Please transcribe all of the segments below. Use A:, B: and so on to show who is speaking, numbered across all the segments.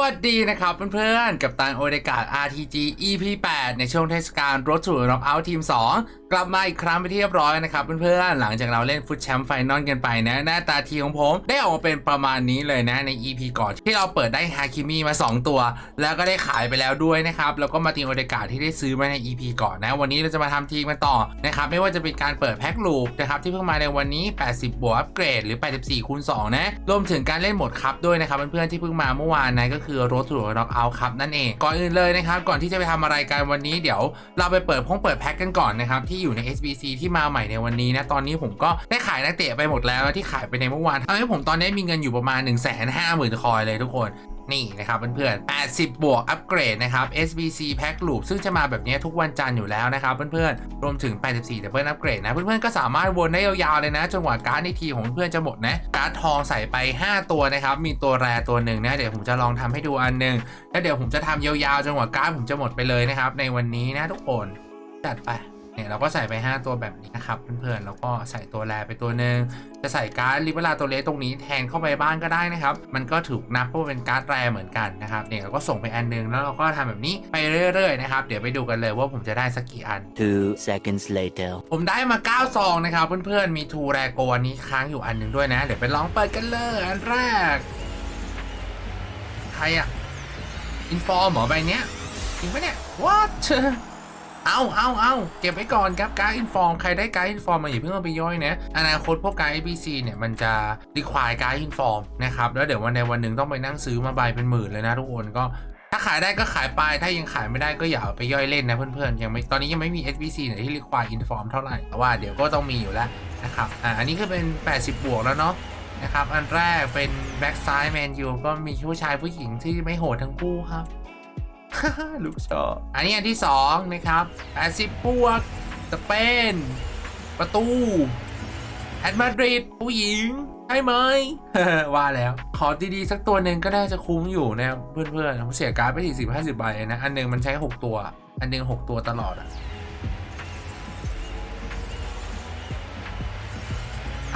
A: วัสดีนะครับเพื่อนๆ กับตันโอเดกาด RTG EP 8 ในช่วงเทศกาลรถสู่น็อกเอาท์ทีม 2 กลับมาอีกครั้งไปที่เรียบร้อยนะครับเพื่อนๆ หลังจากเราเล่นฟุตแชมป์ไฟนอลกันไปนะหน้าตาทีของผมได้ออกมาเป็นประมาณนี้เลยนะใน EP ก่อนที่เราเปิดได้ฮาคิมิมา 2 ตัว แล้วก็ได้ขายไปแล้วด้วยนะครับ แล้วก็มาทีโอเดกาดที่ได้ซื้อมาใน EP ก่อนนะ วันนี้เราจะมาทำทีมกันต่อนะครับไม่ว่าจะเป็นการเปิดแพ็คลูปนะครับที่เพิ่งมาในวันนี้ 80 บวกอัปเกรดหรือ 84คูณ2นะรวมถึงการเล่นโหมดคัพด้วยนะครับเพื่อนๆที่เพิ่งมาเมื่อวานนะก็คือรถถูกน็อกเอาท์ครับนั่นเองก่อนอื่นเลยนะครับก่อนที่จะไปทำอะไรกันวันนี้เดี๋ยวเราไปเปิดพงเปิดแพ็กกันก่อนนะครับที่อยู่ใน SBC ที่มาใหม่ในวันนี้นะตอนนี้ผมก็ได้ขายนักเตะไปหมดแล้วที่ขายไปในเมื่อวานทำให้ผมตอนนี้มีเงินอยู่ประมาณ 1 5 0 0 0 0คอยเลยทุกคน นี่นะครับเพื่อนๆ 80 บวกอัปเกรดนะครับ SBC Pack Loop ซึ่งจะมาแบบนี้ทุกวันจันทร์อยู่แล้วนะครับเพื่อนๆ รวมถึง 84 Double Upgrade นะ เพื่อนๆ ก็สามารถวนได้ยาวๆเลยนะจนกว่าการ์ดในทีของเพื่อนๆจะหมดนะ การ์ดทองใส่ไป 5 ตัวนะครับ มีตัวแรตัวหนึ่งนะ เดี๋ยวผมจะลองทำให้ดูอันหนึ่งแล้วเดี๋ยวผมจะทำยาวๆจนกว่าการ์ดผมจะหมดไปเลยนะครับในวันนี้นะทุกคนจัดไป เนี่ยเราก็ใส่ไป 5 ตัวแบบนี้นะครับเพื่อนๆแล้วก็ใส่ตัวแรไปตัวหนึ่งจะใส่การ์ดลิเวลาตัวเล็กตรงนี้แทนเข้าไปบ้างก็ได้นะครับ มันก็ถูกนับว่าเป็นการ์ดแรเหมือนกันนะครับเนี่ยเราก็ส่งไปอันนึงแล้วเราก็ทำแบบนี้ไปเรื่อยๆนะครับเดี๋ยวไปดูกันเลยว่าผมจะได้สักกี่อัน
B: Two seconds later.
A: ผมได้มา9ซองนะครับเพื่อนๆมีทูแรโกอันนี้ค้างอยู่อันหนึ่งด้วยนะ เดี๋ยวไปลองเปิดกันเลยอันแรกใครอะอินฟอร์มหมอใบเนี้ยจริงปะเนี่ย what เอาเอาเอาเก็บไว้ก่อนครับการ์ดอินฟอร์มใครได้การ์ดอินฟอร์มมาอย่าเพิ่งเอาไปย่อยนะอนาคตพวกการ์ด ABC เนี่ยมันจะรีควายการ์ดอินฟอร์มนะครับแล้วเดี๋ยววันใดวันหนึ่งต้องไปนั่งซื้อมาใบเป็นหมื่นเลยนะทุกคนก็ถ้าขายได้ก็ขายไป ถ้ายังขายไม่ได้ก็อย่าไปย่อยเล่นนะเพื่อนๆ ยังไม่ ตอนนี้ยังไม่มี SBC ไหนที่ require inform เท่าไหร่ แต่ว่าเดี๋ยวก็ต้องมีอยู่แล้วนะครับ อ่า อันนี้คือเป็น 80 บวกแล้วเนาะนะครับ อันแรกเป็น back side man u ก็มีผู้ชายผู้หญิงที่ไม่โหดทั้งคู่ครับ ลูกชอบอันนี้อันที่ 2 นะครับ80บวกสเปน ประตูแอดมาดริดผู้หญิงใช่ไหมว่าแล้ว ขอดีๆ สักตัวหนึ่งก็น่าจะคุ้มอยู่นะครับเพื่อนๆผมเสียการ์ดไปสี่สิบห้าสิบใบนะ อันหนึ่งมันใช้ 6 ตัว อันหนึ่ง6 ตัวตลอดอะ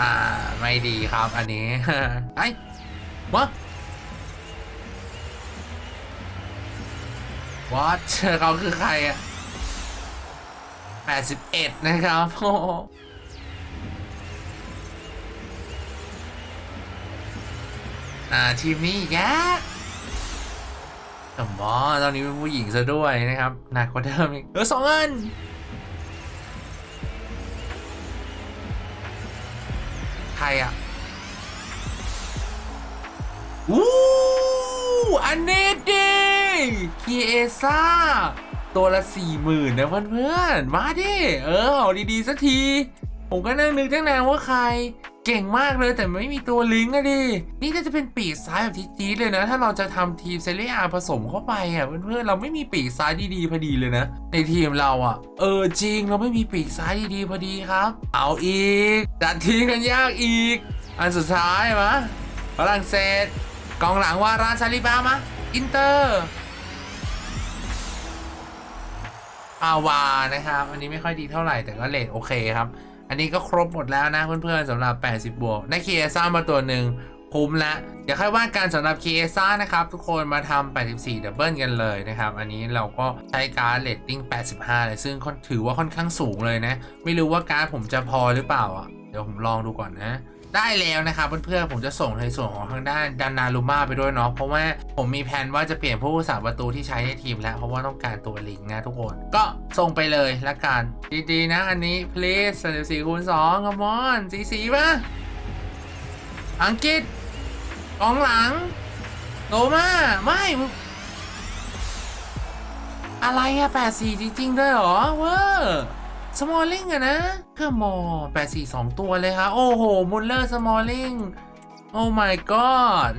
A: อ่า ไม่ดีครับอันนี้ไอ้วะ what เขาคือใครอะ81 นะครับโอ้อ่าทีมนี้อีกแกแต่หมอตอนนี้เป็นผู้หญิงซะด้วยนะครับ หนักกว่าเดิมอีกเหลือสองอันใครอะอู้อันนี้ ดิคีเอซ่า ตัวละสี่หมื่นนะเพื่อนๆ มาดิ เออเอาดีๆสักที ผมก็นั่งนึกตั้งนานว่าใคร เก่งมากเลยแต่ไม่มีตัวลิงก์อะดิ นี่ก็จะเป็นปีกซ้ายแบบจี๊ดเลยนะ ถ้าเราจะทำทีมเซเรียอาผสมเข้าไปอะเพื่อนๆ เราไม่มีปีกซ้ายดีๆพอดีเลยนะ ในทีมเราอะ เออจริงเราไม่มีปีกซ้ายดีๆพอดีครับ เอาอีกจัดทีมกันยากอีก อันสุดท้ายมะฝรั่งเศสกองหลังวาราซาลิบามะอินเตอร์ อาวานะครับ อันนี้ไม่ค่อยดีเท่าไหร่แต่ก็เลทโอเคครับ อันนี้ก็ครบหมดแล้วนะเพื่อนๆสำหรับ 80 บวกได้คีเอซ่ามาตัวหนึ่งคุ้มละเดี๋ยวค่อยว่ากันสำหรับคีเอซ่านะครับ ทุกคนมาทำ84ดับเบิลกันเลยนะครับ อันนี้เราก็ใช้การ์ดเลตติ้ง 85 เลย ซึ่งคนถือว่าค่อนข้างสูงเลยนะ ไม่รู้ว่าการ์ดผมจะพอหรือเปล่าอะเดี๋ยวผมลองดูก่อนนะ ได้แล้วนะครับเพื่อนๆผมจะส่งในส่วนของทางด้านดันนาลูมาไปด้วยเนาะเพราะว่าผมมีแผนว่าจะเปลี่ยนผู้รักษาประตูที่ใช้ในทีมแล้ว เพราะว่าต้องการตัวลิงนะทุกคน ก็ส่งไปเลยละกันดีๆนะอันนี้ please 34คูณ2 come on สีสีป่ะอังกฤษกองหลังโตมาไม่ อะไรอะ84จริงๆด้วยหรอเวอร์ สมอลลิงอะนะก็มอแปดสี่สองตัวเลยครับ โอ้โหมุลเลอร์สมอลลิงโอ้ my god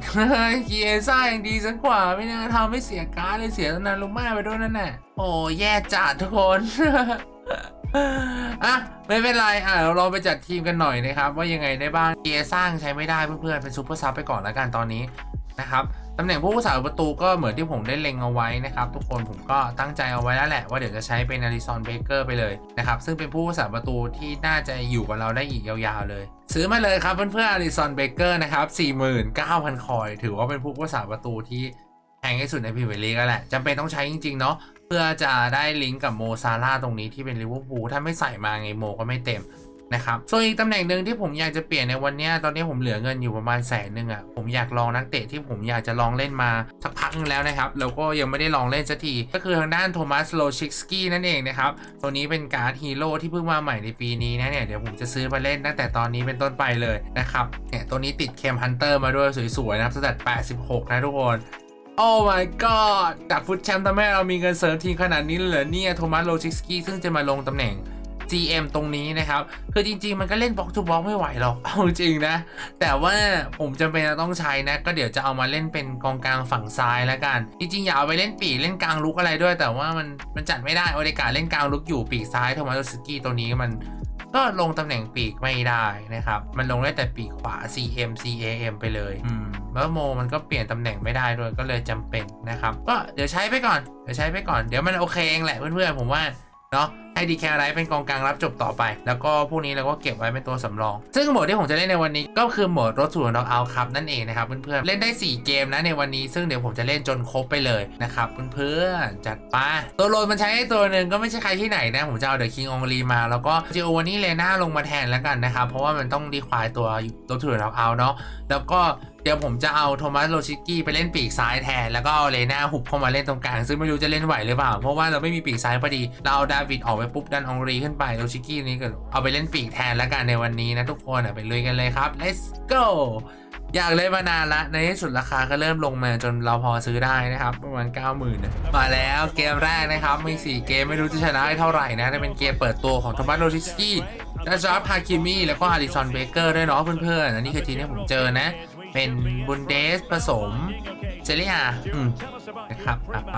A: เกียซ่าอย่างดีสักกว่า ไม่น่าทำให้เสียการ์ดเลยเสียนาลุม่าไปด้วยนั่นแหละโอ้แย่จัดทุกคนอะไม่เป็นไรอะเราลองไปจัดทีมกันหน่อยนะครับ ว่ายังไงได้บ้างเกียร์สร้างใช้ไม่ได้เพื่อนๆเป็นซูเปอร์ซับไปก่อนแล้วกันตอนนี้ นะครับตำแหน่งผู้รักษาประตูก็เหมือนที่ผมได้เล็งเอาไว้นะครับทุกคนผมก็ตั้งใจเอาไว้แล้วแหละว่าเดี๋ยวจะใช้เป็นอาริซอนเบเกอร์ไปเลยนะครับซึ่งเป็นผู้รักษาประตูที่น่าจะอยู่กับเราได้อีกยาวๆเลย ซื้อมาเลยครับเพื่อนๆอาริซอนเบเกอร์นะครับ49,000 คอย ถือว่าเป็นผู้รักษาประตูที่แพงที่สุดในพรีเมียร์ลีกแล้วแหละจำเป็นต้องใช้จริงๆเนาะเพื่อจะได้ลิงก์กับโมซาร่าตรงนี้ที่เป็นลิเวอร์พูลถ้าไม่ใส่มาไงโมก็ไม่เต็ม นะครับส่วนอีกตำแหน่งหนึ่งที่ผมอยากจะเปลี่ยนในวันนี้ตอนนี้ผมเหลือเงินอยู่ประมาณแสนหนึ่งอะผมอยากลองนักเตะที่ผมอยากจะลองเล่นมาสักพักนึงแล้วนะครับแล้วก็ยังไม่ได้ลองเล่นสักทีก็คือทางด้านโทมัสโลชิกสกี้นั่นเองนะครับตัวนี้เป็นการ์ดฮีโร่ที่เพิ่งมาใหม่ในปีนี้นะเนี่ยเดี๋ยวผมจะซื้อมาเล่นตั้งแต่ตอนนี้เป็นต้นไปเลยนะครับเนี่ยตัวนี้ติดเคมฮันเตอร์มาด้วยสวยๆนะครับสแตท86 นะทุกคนโอ้ my god จากฟุตแชมป์ทำให้เรามีเงินเสริมทีมขนาดนี้เลยเหรอเนี่ยโทมัสโลชิกสกี้ซึ่งจะมาลงตำแหน่ง GM ตรงนี้นะครับ คือจริง ๆ มันก็เล่นบล็อกทูบล็อกไม่ไหวหรอก เอาจริงนะ แต่ว่าผมจำเป็นจะต้องใช้นะ ก็เดี๋ยวจะเอามาเล่นเป็นกองกลางฝั่งซ้ายแล้วกัน จริงๆ อย่าเอาไปเล่นปีกเล่นกลางลุกอะไรด้วย แต่ว่ามันมันจัดไม่ได้โอเดกาเล่นกลางลุกอยู่ปีกซ้ายโทมัสโลชิกกี้ตัวนี้มันก็ลงตำแหน่งปีกไม่ได้นะครับ มันลงได้แต่ปีกขวา CM CAM ไปเลย อืม แล้วโมมันก็เปลี่ยนตำแหน่งไม่ได้ด้วย ก็เลยจำเป็นนะครับ ก็เดี๋ยวใช้ไปก่อน เดี๋ยวใช้ไปก่อน เดี๋ยวมันโอเคเองแหละเพื่อนๆ ผมว่า เนาะ ให้ดีแคร์ไรเป็นกองกลางรับจบต่อไป แล้วก็พวกนี้เราก็เก็บไว้เป็นตัวสำรอง ซึ่งโหมดที่ผมจะเล่นในวันนี้ก็คือโหมดรถสู่น็อกเอาครับนั่นเองนะครับเพื่อนๆเล่นได้ 4 เกมนะในวันนี้ ซึ่งเดี๋ยวผมจะเล่นจนครบไปเลยนะครับเพื่อนๆจัดไปตัวโรนมันใช้ตัวหนึ่งก็ไม่ใช่ใครที่ไหนนะผมจะเอาเดอะคิงองลีมา แล้วก็จิโอวานี่เลน่าลงมาแทนแล้วกันนะครับเพราะว่ามันต้องดีควายตัวรถสู่น็อกเอาเนาะแล้วก็ ดี๋ยวผมจะเอาโทมัสโลชิกกี้ไปเล่นปีกซ้ายแทน แล้วก็เอาเลน่าหุบเข้ามาเล่นตรงกลาง ซึ่งไม่รู้จะเล่นไหวหรือเปล่า เพราะว่าเราไม่มีปีกซ้ายพอดี เราเอาดาวิดออกไปปุ๊บดันองรีขึ้นไปโลชิกกี้นี้ก็เอาไปเล่นปีกแทนแล้วกันในวันนี้นะทุกคนไปลุยกันเลยครับ let's go อยากเล่นมานานละ ในที่สุดราคาก็เริ่มลงมาจนเราพอซื้อได้นะครับ ประมาณ 90,000นมาแล้วเกมแรกนะครับ มี 4 เกมไม่รู้จะชนะได้เท่าไหร่นะแต่เป็นเกมเปิดตัวของโทมัสโลชิกกี้และจอร์จฮาคิมี่แล้วก็อาริซอนเบเกอร์ด้วยเนาะเพื่อนๆ อันนี้คือทีมที่ผมเจอนะ เป็นบุนเดสผสมเซเรียอืมนะครับอะไป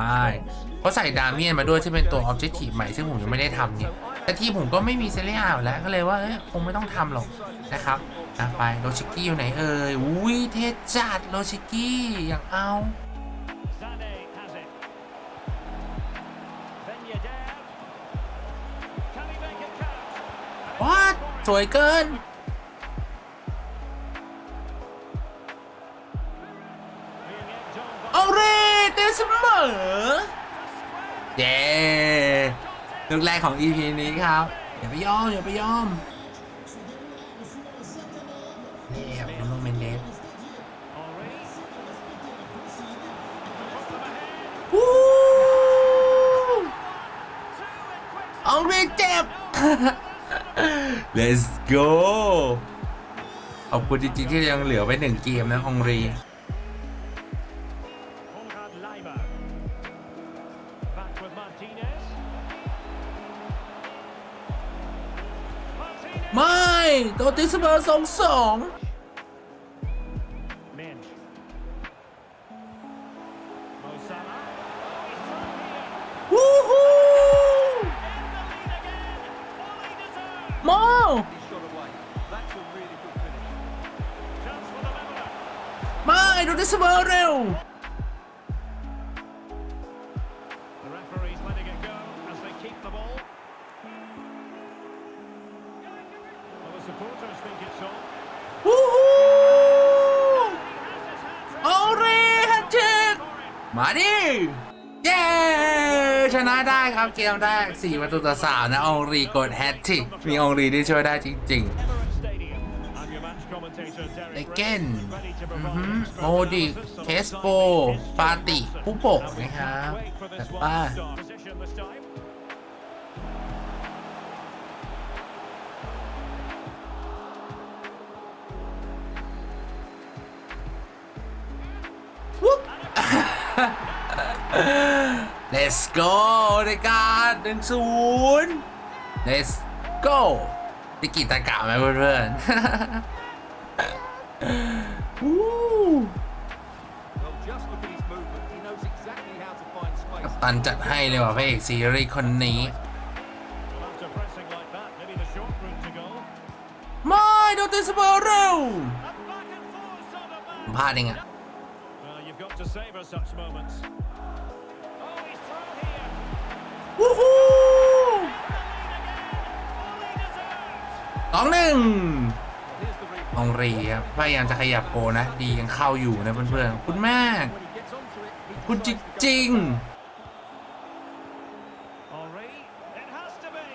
A: เขาใส่ดาเมียนมาด้วยที่เป็นตัวออบเจกตีฟใหม่ซึ่งผมยังไม่ได้ทำเนี่ยแต่ที่ผมก็ไม่มีเซเรียอยู่แล้วก็เลยว่าเอ้ยคงไม่ต้องทำหรอกนะครับอะไปโลชิกี้อยู่ไหนเอ่ยอุ้ยเทจัดโลชิกี้อยากเอา
C: Sané has it. Ben Yedder. Can he make it count?
A: ว้าสวยเกิน อ เย้ลูกแรกของ EP นี้ครับ อย่าไปยอม อย่าไปยอมเรียบนุโนเมนเดส
C: Henri. Put them ahead.
A: วู้
C: Two in quick
A: เอาเรเจ็บ Let's go ขอบคุณจริงๆที่ยังเหลือไว้หนึ่งเกมนะองรี โม
D: shot away. That's a really good finish.
C: Chance for the leveller.
A: ไม่โดนติสเบอร์เร็ว ครับเกมแรก4ประตูต่อ3นะองรีกดแฮตทริกมีองรีที่ช่วยได้จริง
C: Emirates Stadium. I'm your match commentator,
A: ๆ
C: Derek
A: ไอเก้น
C: Ray, ready to
A: อือ
C: provide
A: หือ
C: extra
A: โมดิก
C: analysis
A: เค
C: on
A: ส
C: the
A: โป
C: his
A: ปาติ
C: Watson.
A: ผู้ปก
C: And we
A: นะครับ
C: wait for
A: แต่
C: this
A: ป้า
C: one to start. Position this time.
A: วุ๊บ Let's go ในการหนึ่งศูนย์ Let's go นี่กีตากะไหมเพื่อนๆกัปตันจัดให้เลยว่ะพระเอกซีรีส์คนนี้ไม่โดนตีเสมอเร็วพลาดเองอะ วู้ฮู้
C: Fully deserved.
A: สองหนึ่ง
D: Here's the replay.
A: องรีครับพยายามจะขยับโกนะ ดียังเข้าอยู่นะเพื่อนๆขอบคุณมาก
D: When he gets onto it, he
A: คุณจริง
C: Henri, it has to be.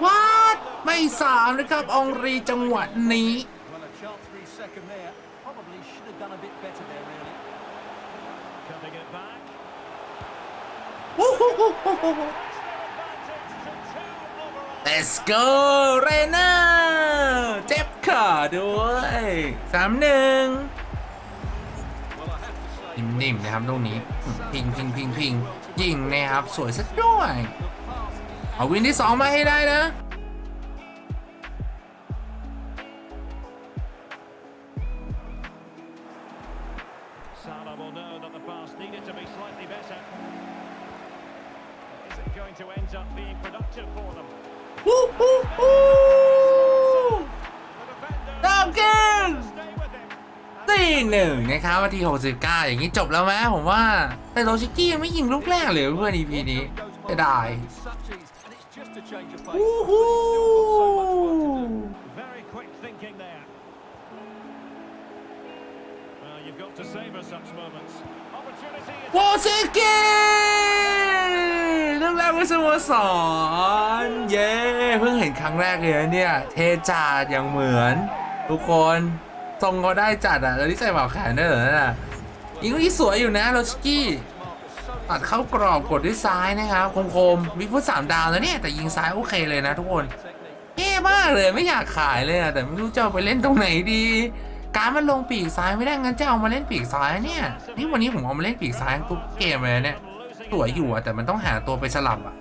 A: ๆวาดไม่สามนะครับอองรีจังหวะนี้ Let's go เรน่าเจ็บขาด้วยสามหนึ่งนิ่มๆนะครับลูกนี้ พิงพิงพิงพิงยิงนะครับ สวยสักด้วย เอาวินที่สองมาให้ได้นะ ดาวเกน
C: stay with him.
A: ตีหนึ่งนะครับนาที69 อย่างนี้จบแล้วไหมผมว่า แต่โรชิกี้ยังไม่ยิงลูกแรกเลยเพื่อน EP นี้
D: goes
A: จะได้
D: with such ease, and it's just a change of pace.
A: วู้ฮู้
C: Very quick thinking there. Well, you've got to savour such moments. Opportunity is
A: โรชิกี้ กแรกเป็นสโมสรเย้เพิ่งเห็นครั้งแรกเลยนะเนี่ยเทจัดอย่างเหมือน ทุกคนทรงเขาได้จัดอะแล้วที่ใส่หมวกแขนด้วยเหรอนั่นน่ะยิงลูกที่สวยอยู่นะโรชกี้ตัดเข้ากรอบกดด้วยซ้ายนะครับคมๆวิฟุตสามดาวแล้วเนี่ยแต่ยิงซ้ายโอเคเลยนะทุกคนเท่มากเลยไม่อยากขายเลยอะแต่ไม่รู้จะเอาไปเล่นตรงไหนดี การมันลงปีกซ้ายไม่ได้งั้นจะเอามาเล่นปีกซ้ายเนี่ยนี่วันนี้ผมเอามาเล่นปีกซ้ายทุกเกมเลยเนี่ย สวยอยู่อะแต่มันต้องหาตัวไปสลับอะ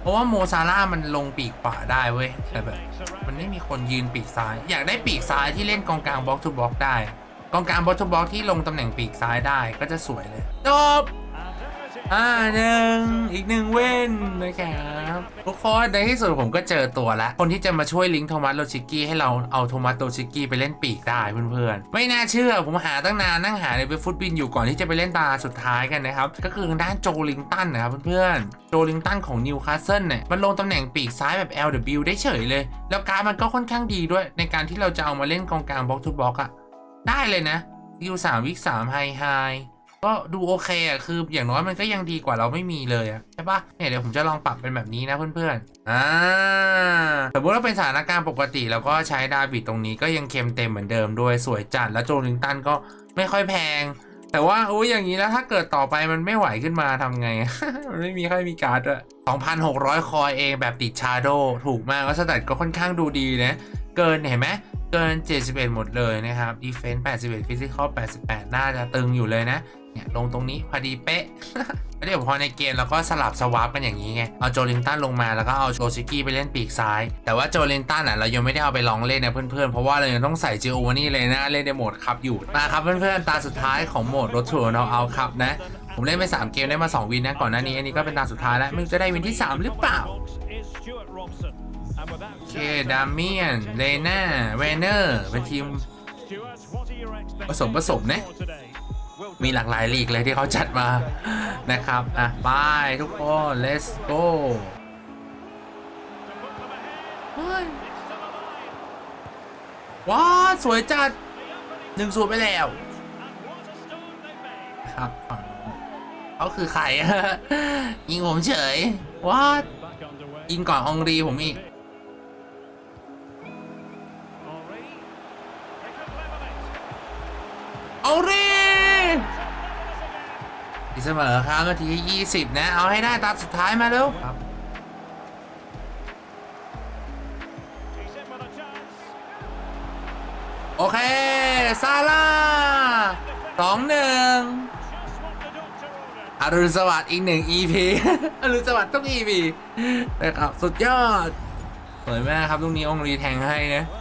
A: เพราะว่าโมซาร่าห์มันลงปีกขวาได้เว้ยแต่แบบมันไม่มีคนยืนปีกซ้าย อยากได้ปีกซ้ายที่เล่นกองกลางบล็อกทูบล็อกได้ กองกลางบล็อกทูบล็อกที่ลงตำแหน่งปีกซ้ายได้ก็จะสวยเลยจบ อ่าหนึ่งอีกหนึ่งเว้นนะครับทุกคนในที่สุดผมก็เจอตัวแล้วคนที่จะมาช่วยลิงก์โทมัสโรชิกี้ให้เราเอาโทมัสโรชิกี้ไปเล่นปีกได้เพื่อนๆ ไม่น่าเชื่อผมหาตั้งนานนั่งหาในเว็บฟุตบินอยู่ก่อนที่จะไปเล่นตาสุดท้ายกันนะครับ ก็คือทางด้านโจลิงตันนะครับเพื่อนๆ โจลิงตันของนิวคาสเซิลเนี่ยมันลงตำแหน่งปีกซ้ายแบบ LW ได้เฉยเลย แล้วการมันก็ค่อนข้างดีด้วย ในการที่เราจะเอามาเล่นกองกลางบล็อกทูบล็อกอะได้เลยนะยูสามวิกสามไฮไฮ ก็ดูโอเคอะคืออย่างน้อยมันก็ยังดีกว่าเราไม่มีเลยอะใช่ปะเนี่ยเดี๋ยวผมจะลองปรับเป็นแบบนี้นะเพื่อนๆอ่าสมมติว่าเป็นสถานการณ์ปกติแล้วก็ใช้ดาวิดตรงนี้ก็ยังเค็มเต็มเหมือนเดิมด้วยสวยจัดแล้วโจลิงตันก็ไม่ค่อยแพง แต่ว่าอุ้ยอย่างนี้แล้วถ้าเกิดต่อไปมันไม่ไหวขึ้นมาทำไง มันไม่มีใครมีการ์ดด้วย2,600 คอยเองแบบติดชาโดถูกมากแล้วสแตทก็ค่อนข้างดูดีนะเกินเห็นไหมเกิน 71 หมดเลยนะครับดีเฟนส์81ฟิสิกอล88 น่าจะตึงอยู่เลยนะ เนี่ยลงตรงนี้พอดีเป๊ะแล้วเดี๋ยวพอในเกมเราก็สลับสวาปกันอย่างนี้ไง เอาโจลิงตันลงมาแล้วก็เอาโชซิกี้ไปเล่นปีกซ้าย แต่ว่าโจลิงตันอะเรายังไม่ได้เอาไปลองเล่นนะเพื่อนๆ เพราะว่าเรายังต้องใส่จิโอวานี่เลยนะเล่นในโหมดคับอยู่มาครับเพื่อนๆ ตาสุดท้ายของโหมดรถทัวร์เราเอาคับนะ ผมเล่นไป 3 เกมได้มา 2 วินนะก่อนหน้านี้อันนี้ก็เป็นตาสุดท้ายแล้วไม่รู้จะได้วินที่ 3 หรือเปล่าโอเคดามิเอนเลน่าเวเนอร์เป็นทีมผสมผสมนะ มีหลากหลายลีกเลยที่เขาจัดมานะครับอะบายทุกคน let's go ว้าสวยจัดหนึ่งสูตรไปแล้ว ครับเขาคือใครยิงผมเฉยว้ายิงก่อนอองรีผมอีกองรี อีกเสมอครับนาทีที่20 นะ เอาให้ได้ตาสุดท้ายมาเร็วครับ
C: He's in with a chance.
A: โอเค ซาร่าสองหนึ่ง
C: Just what the doctor ordered.
A: อรุณสวัสดิ์อีกหนึ่ง EP อรุณสวัสดิ์ต้อง EP นะครับ สุดยอดสวยมากครับลูกนี้อองรีแทงให้นะ
C: Well, two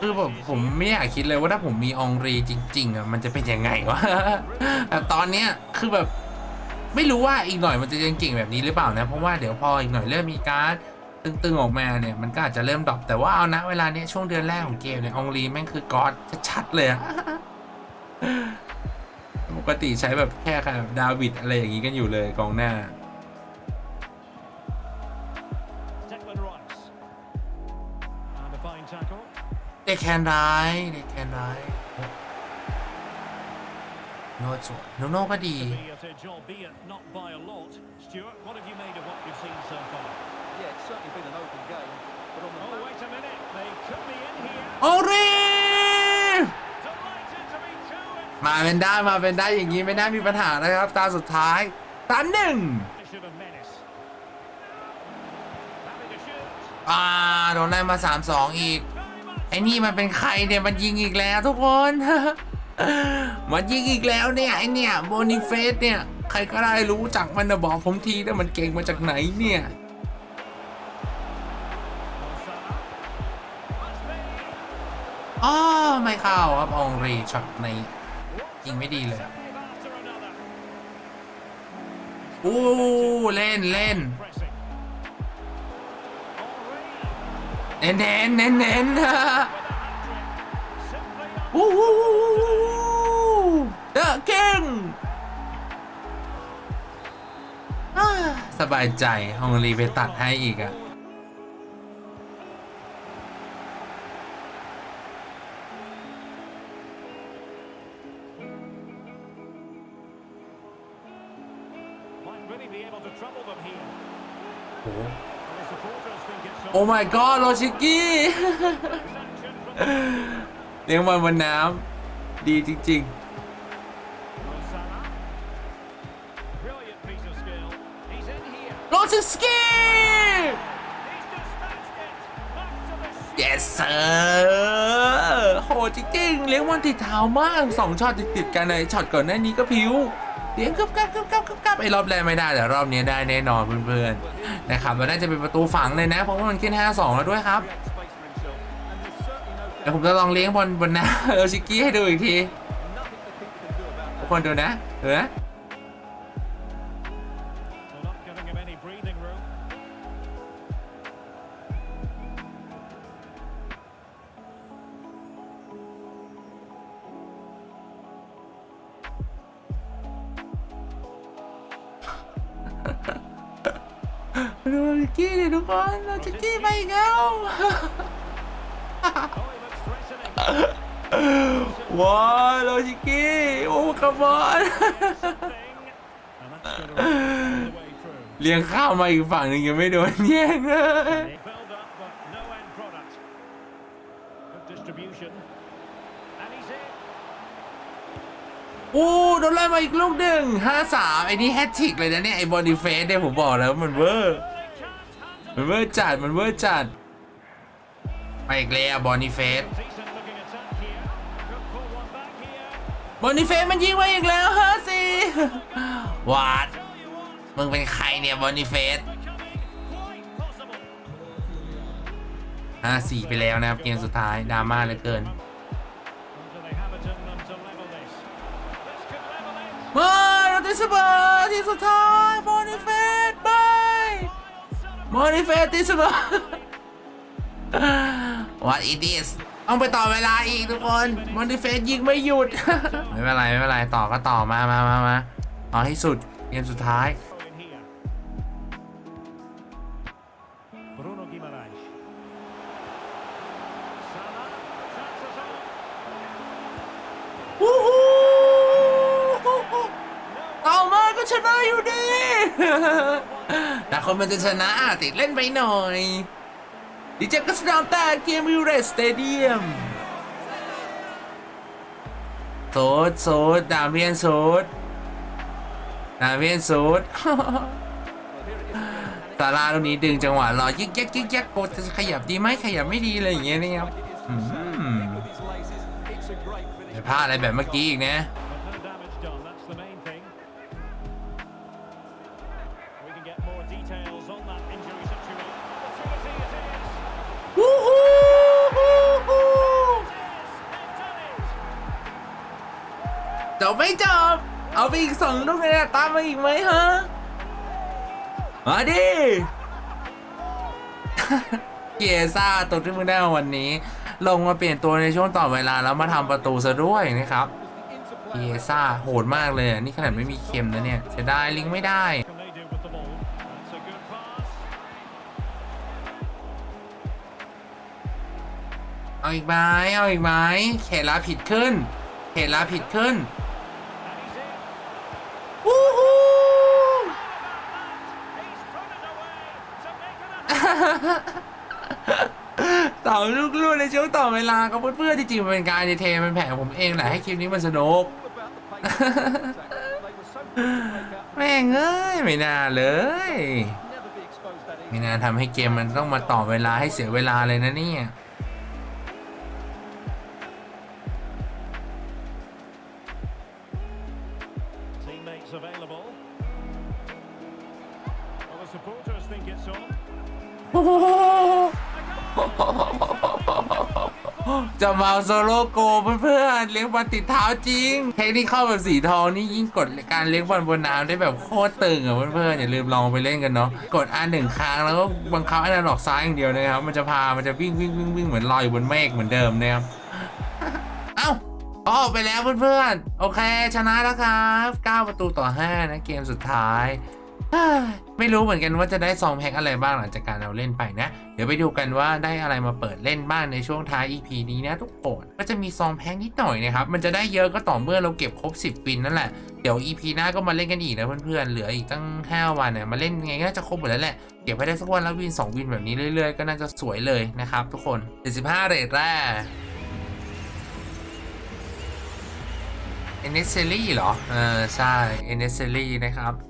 A: คือผมผมไม่อยากคิดเลยว่าถ้าผมมีองรีจริง ๆอะมันจะเป็นยังไงวะแต่ตอนเนี้ยคือแบบไม่รู้ว่าอีกหน่อยมันจะยังเก่งแบบนี้หรือเปล่านะ เพราะว่าเดี๋ยวพออีกหน่อยเริ่มมีการ์ดตึงๆออกมาเนี่ยมันก็อาจจะเริ่มดรอปแต่ว่าเอานะเวลาเนี้ยช่วงเดือนแรกของเกมเนี่ยองรีแม่งคือก๊อดชัดๆเลยอะปกติใช้แบบแค่แบบดาวิดอะไรอย่างงี้กันอยู่เลยกองหน้า
C: Declan Rice. And a fine tackle.
A: เด็กแคนร้ายเด็กแคนร้ายโน่สวยโนโน่ก็ดี
C: Be at edge, albeit not by a lot. Stuart, what have you made of what you've seen so far?
D: Yeah, it's certainly been an open game, but on the
C: Oh,
D: back
C: wait a minute. They could be in here.
A: โอรี
C: Delighted to be two in
A: มาเป็นได้มาเป็นได้อย่างนี้ไม่น่ามีปัญหานะครับ ตาสุดท้ายตาหนึ่ง
C: position of menace. Having a shoot.
A: อ่าโดนไล่มา 3-2 อีก
C: Very much
A: ไอ้นี่มันเป็นใครเนี่ยมันยิงอีกแล้วทุกคนมันยิงอีกแล้วเนี่ยไอเนี่ยโบนิเฟสเนี่ยใครก็ได้รู้จักมันนะบอกผมทีนะมันเก่งมาจากไหนเนี่ยอ๋อไม่เข้าครับองรีช็อตในยิงไม่ดีเลย
C: save after another.
A: อู้เล่นเล่น เน้นเน้นเน้นเน้น
C: with a hat-trick. Simply
A: วู้วู้วู้วู้วู้เดอะเก่งอ่าสบายใจฮองรีไปตัดให้อีกอะ อ้ my god โรชิกี้
C: action from
A: เลี้ยงบอลบนน้ำดีจริง
C: Salah. Brilliant piece of skill. He's in here.
A: ๆโรชิกี้
C: He's dispatched it. Back to the shoot.
A: yes sir โหจริงๆเลี้ยงบอลติดเท้ามากสองช็อตติดๆกันเลยช็อตก่อนหน้านี้ก็พิว เลี้ยงกึบกับกึบกับกึบกับไอ้รอบแรกไม่ได้แต่รอบนี้ได้แน่นอนเพื่อนๆนะครับมันน่าจะเป็นประตูฝังเลยนะเพราะว่ามันขึ้น 5-2 แล้วด้วยครับเดี๋ยวผมจะลองเลี้ยงบอลบนหน้าโรชิกี้ให้ดูอีกทีทุกคนดูนะ
C: เออ
A: ดูโรชิกี้ดิทุกคนโรชิกี้ไปอีกแล้ว
C: Oh, he looks threatening.
A: ว้าวโรชิกี้โอ้คัมอน
C: Something. And that's going to all the way through.
A: เลี้ยงข้าวมาอีกฝั่งหนึ่งยังไม่โดนแย่งเลย
C: They build up, but no end product. Good distribution. And he's in.
A: โอ้โดนไล่มาอีกลูกหนึ่งห้าสามไอ้นี่แฮตทริกเลยนะเนี่ย ไอ้บอดี้เฟสเนี่ยผมบอกแล้วมันเวอร์
C: They can't handle
A: มันเวอร์จัด มันเวอร์จัดไปอีกแล้วบอนิเฟสบอนิเฟสมันยิงไปอีกแล้วเฮอร์ซีวาดมึงเป็นใครเนี่ยบอนิเฟสห้าสี่ไปแล้วนะครับเกมสุดท้ายดราม่าเหลือเกินมาโรติสเบอร์ที่สุดท้ายบอนิเฟส ติสเบอร์ What it is ต้องไปต่อเวลาอีกทุกคนมอนิเฟสยิงไม่หยุด ไม่เป็นไรไม่เป็นไรต่อก็ต่อมามามามาเอาให้สุดเกมสุดท้าย
C: in here. Bruno Guimaraes. Salah chances on.
A: วู้ฮู้ต่อมาก็ชนะอยู่ดีแต่ คนมันจะชนะติดเล่นไปหน่อยดิเจก็สนามต่เกมวิวเรสสเตเดียมโซดโซดดาเวียนโซดดาเวียนโซดซาร่าตรงนี้ดึงจังหวะรอยึกยักยึกยักโกจะขยับดีไหมขยับไม่ดีอะไรอย่างเงี้ยนี่ครับพลาดอะไรแบบเมื่อกี้อีกนะ
C: They've done it.
A: จบไม่จบ เอาไปอีกสองลูกเลยนะตามมาอีกไหมฮะ มาดิ เกียซ่าตัวที่มึงได้มาวันนี้ ลงมาเปลี่ยนตัวในช่วงต่อเวลาแล้วมาทำประตูซะด้วยนะครับ เกียซ่าโหดมากเลยนี่ขนาดไม่มีเข็มนะเนี่ยเสียดายลิงไม่ได้เอาอีกไหมเอาอีกไหมเขตลาผิดขึ้น เขตลาผิดขึ้น ต่อลูกลู่ในช่วงต่อเวลาก็เพื่อนๆจริงๆมันเป็นการดีเทลเป็นแผลของผมเองแหละให้คลิปนี้มันสนุก แม่งเอ้ยไม่น่าเลยไม่น่าทำให้เกมมันต้องมาต่อเวลาให้เสียเวลาเลยนะเนี่ย จะมาโซโลโกเพื่อนๆเลี้ยงบอลติดเท้าจริง เทคนิคเข้าแบบสีทองนี่ยิ่งกดการเลี้ยงบอลบนน้ำได้แบบโคตรตึงอะเพื่อนๆอย่าลืมลองไปเล่นกันเนาะกดอันหนึ่งครั้งแล้วก็บังคับอันนั้นออกซ้ายอย่างเดียวนะครับ มันจะพามันจะวิ่งวิ่งวิ่งวิ่งเหมือนลอยอยู่บนเมฆเหมือนเดิมนะครับเอ้าออกไปแล้วเพื่อนๆโอเค ชนะแล้วครับ 9 ประตูต่อ 5 นะเกมสุดท้ายเฮ้ย ไม่รู้เหมือนกันว่าจะได้ซองแพ็คอะไรบ้างหลังจากการเราเล่นไปนะ เดี๋ยวไปดูกันว่าได้อะไรมาเปิดเล่นบ้างในช่วงท้าย EP นี้นะทุกคนก็จะมีซองแพ็คนิดหน่อยนะครับ มันจะได้เยอะก็ต่อเมื่อเราเก็บครบ 10ปินนั่นแหละ เดี๋ยว EP หน้าก็มาเล่นกันอีกนะเพื่อนๆ เหลืออีกตั้ง 5 วันเนี่ยมาเล่นยังไงก็จะครบหมดแล้วแหละ เก็บให้ได้สักวันและวิน 2 วินแบบนี้เรื่อยๆ ก็น่าจะสวยเลยนะครับทุกคน75เรทแรกเอเนสเซอรี่เหรอ เออใช่เอเนสเซอรี่นะครับ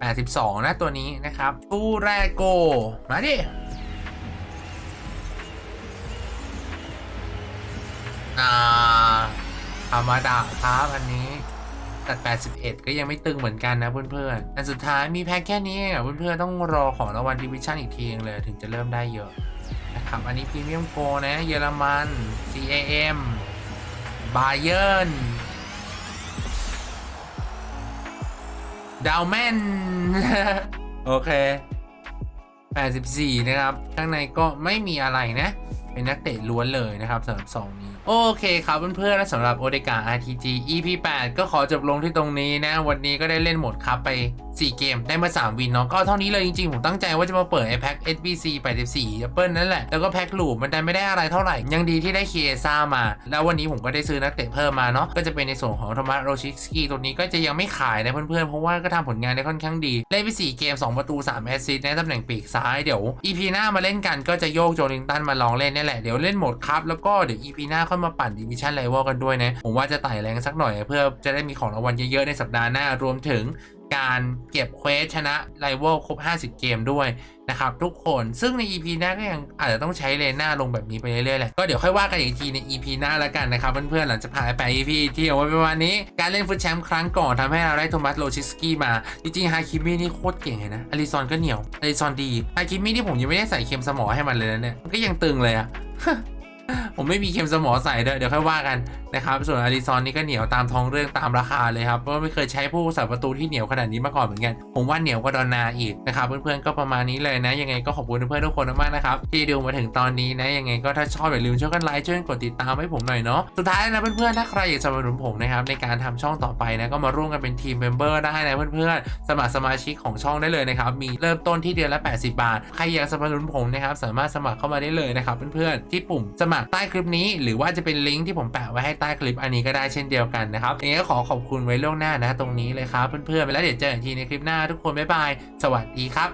A: 82 นะตัวนี้นะครับ ตู้แรกโก มาดิอาธรรมดาครับอันนี้แต่81 ก็ยังไม่ตึงเหมือนกันนะเพื่อนๆแต่สุดท้ายมีแพ็คแค่นี้เองอะเพื่อนๆต้องรอของรางวัลดิวิชั่นอีกทีนึงเลยถึงจะเริ่มได้เยอะนะครับ อันนี้พรีเมียมโกนะ เยอรมัน CAM บาเยิร์น ดาวแมนโอเค 84 นะครับ ข้างในก็ไม่มีอะไรนะ เป็นนักเตะล้วนเลยนะครับสำหรับสองนี้ โอเคครับเพื่อนๆและสำหรับโอเดกา RTG EP 8 ก็ขอจบลงที่ตรงนี้นะ วันนี้ก็ได้เล่นโหมดครับไป 4 เกมได้มา 3 วินเนาะก็เท่านี้เลยจริงๆ ผมตั้งใจว่าจะมาเปิดไอแพ็ค SBC 84 Apple นั่นแหละ แล้วก็แพ็คลูปมันไดันไม่ได้อะไรเท่าไหร่ ยังดีที่ได้เคียซ่ามา แล้ววันนี้ผมก็ได้ซื้อนักเตะเพิ่มมาเนาะก็จะเป็นในส่วนของโทมัสโรชิสกี้ตัวนี้ก็จะยังไม่ขายนะเพื่อนๆเพราะว่าก็ทำผลงานได้ค่อนข้างดีเล่นไป4เกม 2 ประตู 3 แอสซิสต์ในตำแหน่งปีกซ้ายเดี๋ยว EP หน้ามาเล่นกันก็จะโยกโจลิงตันมาลองเล่นนี่แหละเดี๋ยวเล่นหมดครับแล้วก็เดี๋ยว EP หน้าอยมาปั่นดิวิชั่นไลเวลกันด้วยนะ ผมว่าจะไต่แรงสักหน่อยเพื่อจะได้มีของรางวัลเยอะๆในสัปดาห์หน้ารวมถึงการเก็บเควสชนะไลเวลครบ 50 เกมด้วยนะครับทุกคนซึ่งใน EP หน้าก็ยังอาจจะต้องใช้เลนหน้าลงแบบนี้ไปเรื่อยๆแหละก็เดี๋ยวค่อยว่ากันอีกทีใน EP หน้าแล้วกันนะครับเพื่อนๆหลังจากผ่านไป EP ที่เอาไว้ประมาณนี้ การเล่นฟุตแชมป์ครั้งก่อนทำให้เราได้โทมัสโลชิสกี้มา จริงๆฮาคิมินี่โคตรเก่งเลยนะอลิซอนก็เหนียวอลิซอนดีฮาคิมินี่ผมยังไม่ได้ใส่เค็มสมอให้มันเลยนะเนี่ยมันก็ยังตึงเลยอะ ผมไม่มีเค็มสมอใส่ด้วยเดี๋ยวค่อยว่ากันนะครับส่วนอาริซอนนี่ก็เหนียวตามท้องเรื่องตามราคาเลยครับเพราะไม่เคยใช้ผู้สาประตูที่เหนียวขนาดนี้มาก่อนเหมือนกัน ผมว่าเหนียวกว่าดอนนาอีกนะครับเพื่อนๆก็ประมาณนี้เลยนะ ยังไงก็ขอบคุณเพื่อนๆทุกคนมากนะครับที่ดูมาถึงตอนนี้นะยังไงก็ถ้าชอบอย่าลืมช่วยกันไลค์ช่วยกดติดตามให้ผมหน่อยเนาะสุดท้ายนะเพื่อนๆถ้าใครอยากสนับสนุนผมนะครับในการทำช่องต่อไปนะก็มาร่วมกันเป็นทีมเมมเบอร์ได้นะเพื่อนๆสมัครสมาชิกของช่องได้เลยนะครับมีเริ่มต้นที่เดือนละ 80 บาท ใครอยากสนับสนุนผมนะครับสามารถสมัครเข้ามาได้เลยนะครับเพื่อนๆที่ปุ่มสมัครใต้คลิปนี้ หรือว่าจะเป็นลิงก์ที่ผมแปะไว้ให้ใต้คลิปอันนี้ก็ได้เช่นเดียวกันนะครับยังไงก็ขอขอบคุณไว้ล่วงหน้านะตรงนี้เลยครับเพื่อนๆไปแล้วเดี๋ยวเจอกันทีในคลิปหน้าทุกคนบ๊ายบาย สวัสดีครับ